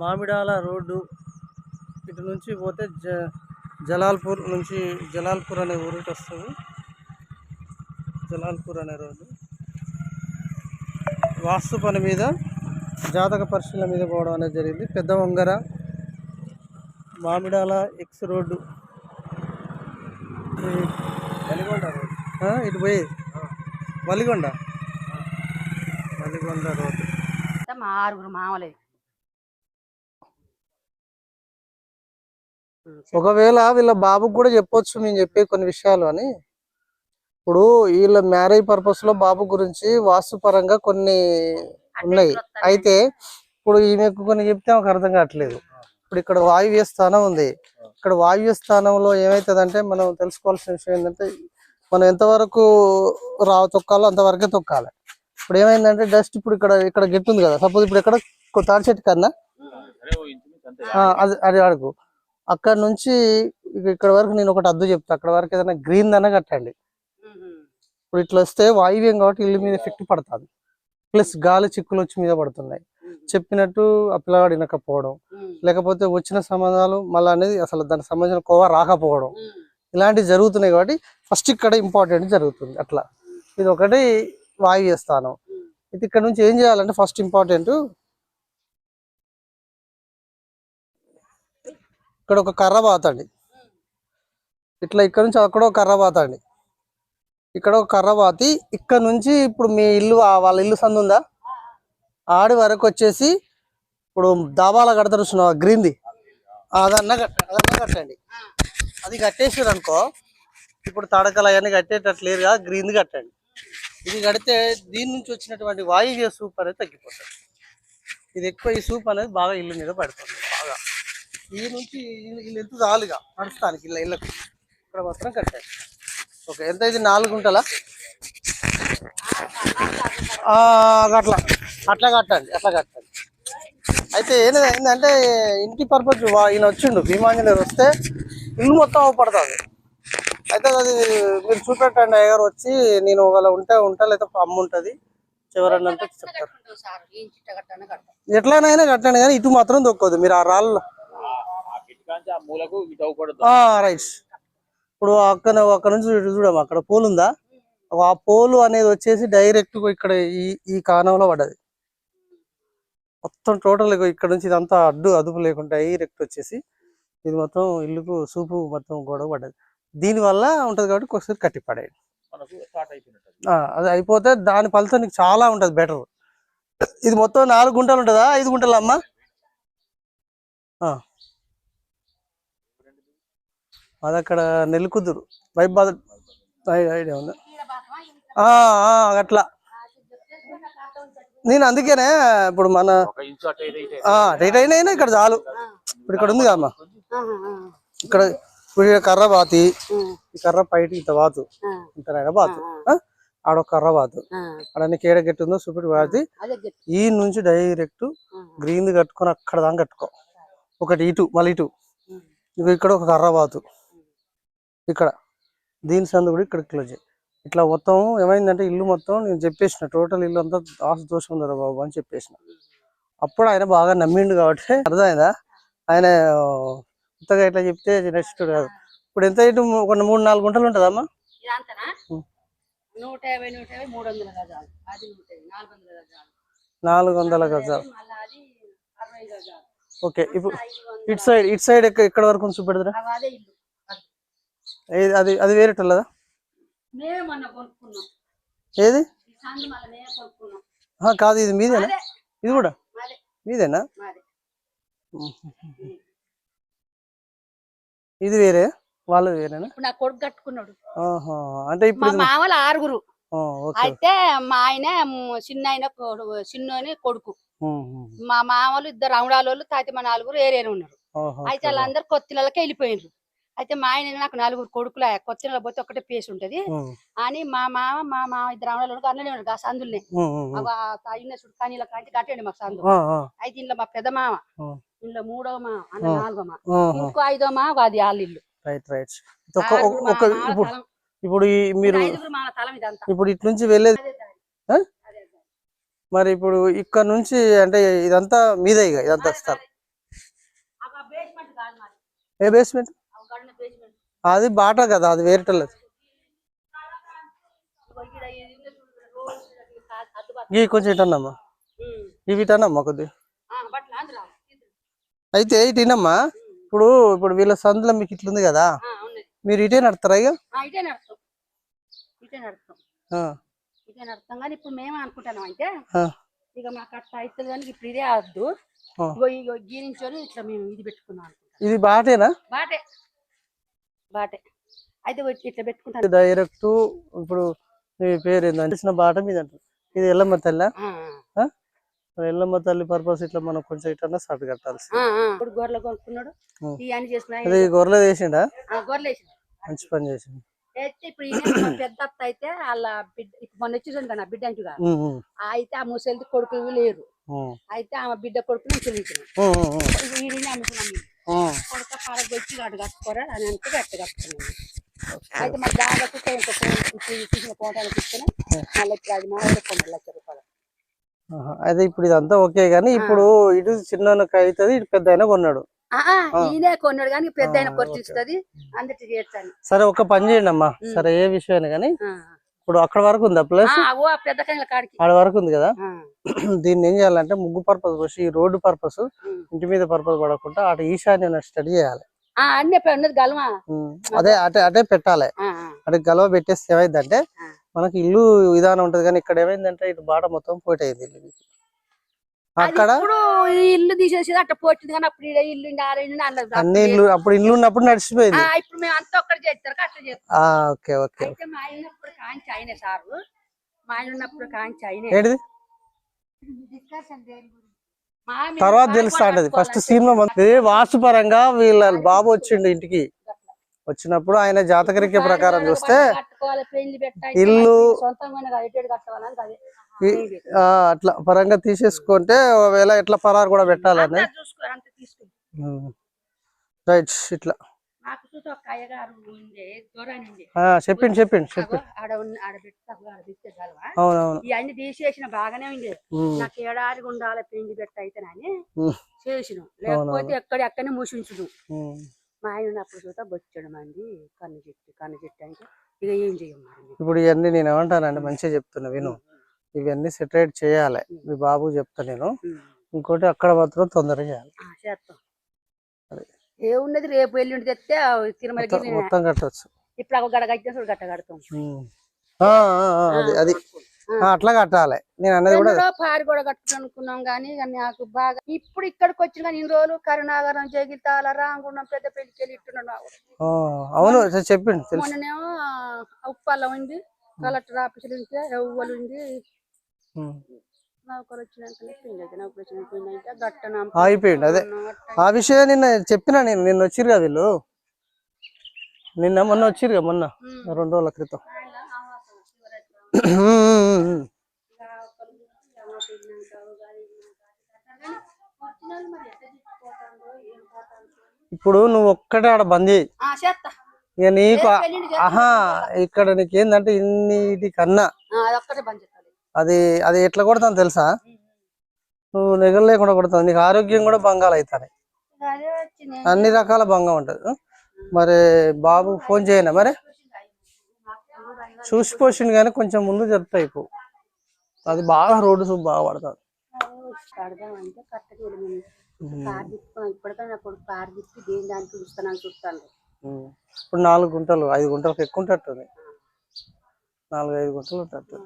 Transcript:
Mamidala road ఇటు నుంచి పోతే జ జలాల్పూర్ నుంచి జలాల్పూర్ అనే ఊరికి వస్తుంది. జలాల్పూర్ అనే రోడ్డు. వాస్తు పని మీద జాతక పరిశీలన మీద పోవడం అనేది జరిగింది. పెద్ద వంగర మామిడాల ఎక్స్ రోడ్డు. ఇటు పోయి. వలిగొండ. వలిగొండ రోడ్డు. మా ఆరుగురు మామలే. ఒకవేళ వీళ్ళ బాబుకు కూడా చెప్పొచ్చు మేము చెప్పే కొన్ని విషయాలు అని. ఇప్పుడు వీళ్ళ మ్యారేజ్ పర్పస్లో బాబు గురించి వాస్తుపరంగా కొన్ని ఉన్నాయి. అయితే ఇప్పుడు ఈమెకు కొన్ని చెప్తే ఆమెకు అర్థం కావట్లేదు. ఇప్పుడు ఇక్కడ వాయువ్య స్థానం ఉంది. ఇక్కడ వాయువ్య స్థానంలో ఏమవుతుందంటే మనం తెలుసుకోవాల్సిన విషయం ఏంటంటే మనం ఎంతవరకు రా తొక్కాలో అంతవరకే తొక్కాలి. ఇప్పుడు ఏమైందంటే డస్ట్ ఇప్పుడు ఇక్కడ ఇక్కడ గెట్ ఉంది కదా. సపోజ్ ఇప్పుడు ఇక్కడ తాడి చెట్టు కన్నా ఆ, అది అది అడుగు. అక్కడ నుంచి ఇక ఇక్కడ వరకు నేను ఒకటి అద్దు చెప్తా. అక్కడ వరకు ఏదైనా గ్రీన్ దాన కట్టండి. ఇప్పుడు ఇట్లా వస్తే వాయువ్యం కాబట్టి ఇల్లు మీద ఎఫెక్ట్ పడుతుంది. ప్లస్ గాలి చిక్కులు వచ్చి మీద పడుతున్నాయి. చెప్పినట్టు ఆ పిల్లవాడు వినకపోవడం. లేకపోతే వచ్చిన సంబంధాలు మళ్ళీ అనేది అసలు దానికి సంబంధించిన కోవ రాకపోవడం. ఇలాంటివి జరుగుతున్నాయి కాబట్టి ఫస్ట్ ఇక్కడ ఇంపార్టెంట్ జరుగుతుంది. అట్లా. ఇది ఒకటి వాయువ్య స్థానం. ఇది ఇక్కడ నుంచి ఏం చేయాలంటే ఫస్ట్ ఇంపార్టెంట్ ఇక్కడ ఒక కర్ర పాతండి. ఇట్లా ఇక్కడ నుంచి అక్కడ ఒక కర్ర పాతండి. ఇక్కడ ఒక కర్ర పాతి ఇక్కడ నుంచి ఇప్పుడు మీ ఇల్లు వాళ్ళ ఇల్లు సందు ఉందా? ఆడి వరకు వచ్చేసి ఇప్పుడు దాబాల కడతారు చూసినావా? గ్రీన్ది. అదన్న కట్ట అదన్న కట్టండి. అది కట్టేసారు అనుకో ఇప్పుడు తడకలు అవన్నీ కట్టేటట్లు లేరుగా గ్రీన్ది కట్టండి. ఇది కడితే దీని నుంచి వచ్చినటువంటి వాయువ్య సూప్ అనేది తగ్గిపోతుంది. ఇది ఎక్కువ ఈ సూప్ అనేది బాగా ఇల్లు మీద పడుతుంది ఈ నుంచి వీళ్ళు ఇల్లు ఎంత చాలుగా నడుస్తానికి ఇలా ఇళ్ళకు. ఇక్కడ మాత్రం కట్టాలి ఓకే ఎంత ఇది? నాలుగు గుంటలా? అట్లా. అట్లా కట్టండి అట్లా కట్టండి. అయితే ఏంది ఏంటంటే ఇంటి పర్పస్ ఈయన వచ్చిండు భీమాంజనేయుడు వస్తే ఇల్లు మొత్తం అవపడుతుంది. అయితే అది మీరు చూపెట్టండి అయ్యగారు వచ్చి నేను ఒకవేళ ఉంటే ఉంటా లేకపోతే అమ్మ ఉంటుంది. చివరన్నా అంటే చెప్తారు. ఎట్లనైనా కట్టండి కానీ ఇటు మాత్రం దొక్కదు. మీరు ఆ రాళ్ళు ఆ మూలకు ఇటు అవ్వకూడదు రైట్ ఇప్పుడు అక్కడ అక్కడ నుంచి చూడము అక్కడ పోల్ ఉందా? ఆ పోలు అనేది వచ్చేసి డైరెక్ట్ ఇక్కడ ఈ ఈ కాణంలో పడ్డది. మొత్తం టోటల్ ఇక్కడ నుంచి ఇదంతా అడ్డు అదుపు లేకుండా డైరెక్ట్ వచ్చేసి ఇది మొత్తం ఇల్లుకు సూపు మొత్తం గొడవ పడ్డది. దీని వల్ల ఉంటది కాబట్టి కొంచెం కట్టి పడేయండి. అది అయిపోతే దాని ఫలితం నీకు చాలా ఉంటది బెటర్ ఇది మొత్తం నాలుగు గుంటలు ఉంటుందా? ఐదు గుంటలు అమ్మా అది అక్కడ నెల్లికుదురు వైబాద్ ఐడియా ఉందా? ఆ, ఆ, అట్లా. నేను అందుకేనే ఇప్పుడు మన రైట్ అయినా ఇక్కడ చాలు. ఇప్పుడు ఇక్కడ ఉంది అమ్మా ఇక్కడ ఇప్పుడు కర్ర బాతి ఈ కర్ర పైట ఇంత బాతు ఇంత బాతు? ఆడొక కర్ర బాతు. ఆడ కేడ గట్టి ఉందో చూపిడి బాతి. ఈ నుంచి డైరెక్ట్ గ్రీన్ కట్టుకొని అక్కడ దాకా కట్టుకో. ఒకటి ఇటు మళ్ళీ ఇటు. ఇక ఇక్కడ ఒక కర్ర బాతు. ఇక్కడ. దీని సందు కూడా ఇక్కడ క్లోజ్. ఇట్లా మొత్తం ఏమైందంటే ఇల్లు మొత్తం నేను చెప్పేసిన టోటల్ ఇల్లు అంతా ఆశ దోషం ఉందరా బాబు అని చెప్పేసిన. అప్పుడు ఆయన బాగా నమ్మిండు కాబట్టి అర్థమైందా? ఆయన కొత్తగా ఇట్లా చెప్తే నెక్స్ట్ కాదు. ఇప్పుడు ఎంత ఇటు ఒక మూడు నాలుగు గుంటలు ఉంటుందమ్మా? నాలుగు వందల గజాలు. ఓకే ఇప్పుడు ఇటు సైడ్ ఇటు సైడ్ ఎక్కడ వరకు ఉంది చూపెడదురా? అదే అది. వేరేటోళ్ళదా? ఏది? కాదు ఇది మీదేనా? ఇది కూడా? మాదే. మీదేనా? మాదే. ఇది వేరే? వాళ్ళు వేరేనా? ఇప్పుడు నా కొడుకు కట్టుకున్నాడు. అంటే ఇప్పుడు మామలు ఆరుగురు. అయితే మా ఆయన చిన్న ఆయన చిన్నోని కొడుకు. మా మామలు ఇద్దరు రౌడాలోళ్ళు తాతి మా నలుగురు ఏరియానే ఉన్నారు. అయితే. వాళ్ళందరూ కొత్త నెలకి వెళ్ళిపోయినారు అయితే మా ఆయన నాకు నలుగురు కొడుకులు కొత్త నెల పోతే ఒకటే పేసి ఉంటది. అని మా మామ మా మామ ఇద్దరు రౌడాలోళ్ళు అన్ననే ఉన్నారు ఆ సందుల్ని. అయిన చుట్టూ కానీ కాంచి కట్టండి మాకు సందు. అయితే ఇంట్లో మా పెద్ద మామ. ఇంట్లో మూడో మా అన్న. నాలుగో మా. ఇంకో ఐదో మా అది వాళ్ళ ఇల్లు. Right right. ఇప్పుడు మీరు ఇప్పుడు ఇటు నుంచి వెళ్ళేది. మరి ఇప్పుడు ఇక్కడ నుంచి అంటే ఇదంతా మీదే ఇక ఇదంతా. ఏ బేస్మెంట్ అది బాట కదా అది వేరేటలేదు ఈ కొంచెం ఇటన్నమ్మా ఇవి ఇటన్నమ్మా కొద్ది అయితే ఇటు వినమ్మా ఇప్పుడు ఇప్పుడు వీళ్ళ సందులో మీకు ఇట్లుంది కదా మీరు ఇటే నడతారా ఇక ఇదే అర్థం కానీ ఇప్పుడు మేము అనుకుంటున్నాం అంటే ఆ, ఇక మాకు అట్లా అవుతుంది కానీ ఇప్పుడు ఇదే ఇట్లా మేము పెట్టుకున్నాం ఇది బాటేనా? బాటే. బాటే. అయితే ఇట్లా పెట్టుకుంటాను. డైరెక్ట్ ఇప్పుడు మీ పేరు ఏంటంటే బాట మీద ఇది ఎల్లమ్మ తల్లి? ఎల్లమ్మ తల్లి పర్పస్ ఇట్లా మనం కొంచెం ఇట్లా సర్ట్ కట్టాల్సి గొర్రెలు కొనుక్కున్నాడు. అది గొర్రెలు వేసిండా? మంచి పని చేసిండు. అయితే ఇప్పుడు పెద్ద అత్త అయితే వాళ్ళ బిడ్డ ఇప్పుడు మొన్న వచ్చేసాను కదా బిడ్డ అంటుగా. అయితే ఆ ముసలిది కొడుకులు లేరు. అయితే ఆమె బిడ్డ కొడుకు నేను పారగొచ్చి అటు కట్టుకోరా అని అంటే అట్ట కట్టుకున్నాను అయితే మా దాదాపు ఇంకో ఫోన్ ఇప్పుడు తీసిన ఫోటోలు తీసుకుని మళ్ళీ ఇప్పుడు అది మన కొన్ని లక్ష రూపాయలు. అయితే ఇప్పుడు ఇదంతా ఓకే గానీ ఇప్పుడు ఇటు చిన్న అవుతుంది ఇటు పెద్ద అయినా కొన్నాడు ఈయనే కొన్నాడు కానీ పెద్ద ఆయన ఆ, కొట్టిస్తుంది అందరికి చేస్తాను. సరే ఒక పని చేయండి అమ్మా సరే ఏ విషయమైనా కానీ ఇప్పుడు అక్కడ వరకు ఉందా ప్లస్? ఆడ వరకు ఉంది కదా? దీన్ని ఏం చేయాలంటే ముగ్గు పర్పస్ వచ్చి ఈ రోడ్డు పర్పస్. ఇంటి మీద పర్పస్ పడకుండా అటు ఈశాన్య స్టడీ చేయాలి. అన్నీ ఉన్నది గలమా. ఉం. అదే అటే అటే పెట్టాలి. అటు గలవ పెట్టేస్తే ఏమైందంటే. మనకి ఇల్లు విధానం ఉంటది కానీ ఇక్కడ ఏమైందంటే ఇటు బాట మొత్తం పోటీ అయింది ఇల్లు అక్కడ ఇల్లు తీసేసి అట్ట పోతుంది కానీ అప్పుడు ఇల్లు అన్ని ఇల్లు అప్పుడు ఇల్లు ఉన్నప్పుడు నడిచిపోయింది. ఇప్పుడు మేము అంతా ఒక్కటి చేస్తారు అట్లా చేస్తాం ఓకే ఓకే. అయితే మా ఆయన ఉన్నప్పుడు కాంచి ఆయనే సారు. మా ఆయన ఉన్నప్పుడు కాంచి ఆయనే. ఏంటిది? ఆయన తర్వాత తెలుస్తా ఉంటది ఫస్ట్ సీన్లో వాస్తు పరంగా వీళ్ళ బాబు వచ్చిండు ఇంటికి. వచ్చినప్పుడు ఆయన జాతకరీత్య ప్రకారం చూస్తే ఇల్లు- అట్లా పరంగా తీసేసుకుంటే ఒకవేళ ఎట్లా పరారు కూడా పెట్టాలని. రైట్ ఇట్లా. నాకు చూసి ఒక అయ్యగారు ఉండే దూరాన్ని ఉండే. ఆ, చెప్పిండు చెప్పిండు చెప్పిండు. ఆడ ఆడ ఆడ అవునవును. ఇవన్నీ తీసేసిన బాగానే ఉంది నాకు ఏడాది ఉండాలి పెళ్ళి పెట్ట అయితేనని చేసిన. లేకపోతే ఎక్కడ ఎక్కడనే మూసించుడు. మా ఆయన ఉన్నప్పుడు చూత బొచ్చడు మంది కన్ను చెట్టు కన్ను చెట్టు అంటే ఇక ఏం మేము. ఇప్పుడు ఇవన్నీ నేను ఏమంటానంటే మంచిగా చెప్తున్నా విను. ఇవన్నీ సెటరేట్ చేయాలి మీ బాబు చెప్తా నేను. ఇంకోటి అక్కడ మాత్రం తొందరగా చేయాలి. ఆ, చేస్తాం ఏ ఉన్నది రేపు ఎల్లుండి తెస్తే తిరుమల మొత్తం- కట్టవచ్చు ఇప్పుడు ఒక గడ కట్టిన చూడు గట్ట కడతాం. అది అట్లా కట్టాలి. నేను అన్నది కూడా పారి కూడా కట్టుకున్నాం కానీ ఇక నాకు బాగా ఇప్పుడు ఇక్కడికి వచ్చిన కానీ ఇన్ని రోజులు కరుణాగరం జగితాల రాంగుండం పెద్ద పెళ్ళికి వెళ్ళి ఇట్టున్నాడు అవును చెప్పిండు మొన్ననేమో ఉప్పల్ల ఉంది కలెక్టర్ ఆఫీసులు ఉంటే ఎవ్వలు ఉంది అయిపోయింది అదే ఆ విషయం నిన్న చెప్పినా నేను నిన్న వచ్చిరుగా వీళ్ళు? నిన్న మొన్న వచ్చిరుగా మొన్న? రెండు రోజుల క్రితం. ఇప్పుడు నువ్వు ఒక్కటే ఆడ బంద్ ఇక నీకు. ఆహా ఇక్కడ నీకు ఏంటంటే ఇన్నిటి కన్నా అది అది ఎట్లా కొడతాను తెలుసా? నువ్వు నెగలు లేకుండా కొడతావు. నీకు ఆరోగ్యం కూడా భంగాలు అవుతాయి అన్ని రకాల భంగం ఉంటుంది. మరి బాబు ఫోన్ చేయనా మరి? చూసి పోసిండు కానీ కొంచెం ముందు చెప్తాయి ఇప్పుడు అది బాగా రోడ్డు సూప్ బాగా పడుతుంది. ఇప్పుడు నాలుగు గుంటలు ఐదు గుంటలకు ఎక్కువ ఉంటట్టుంది. నాలుగు ఐదు గుంటలు ఉంటట్టు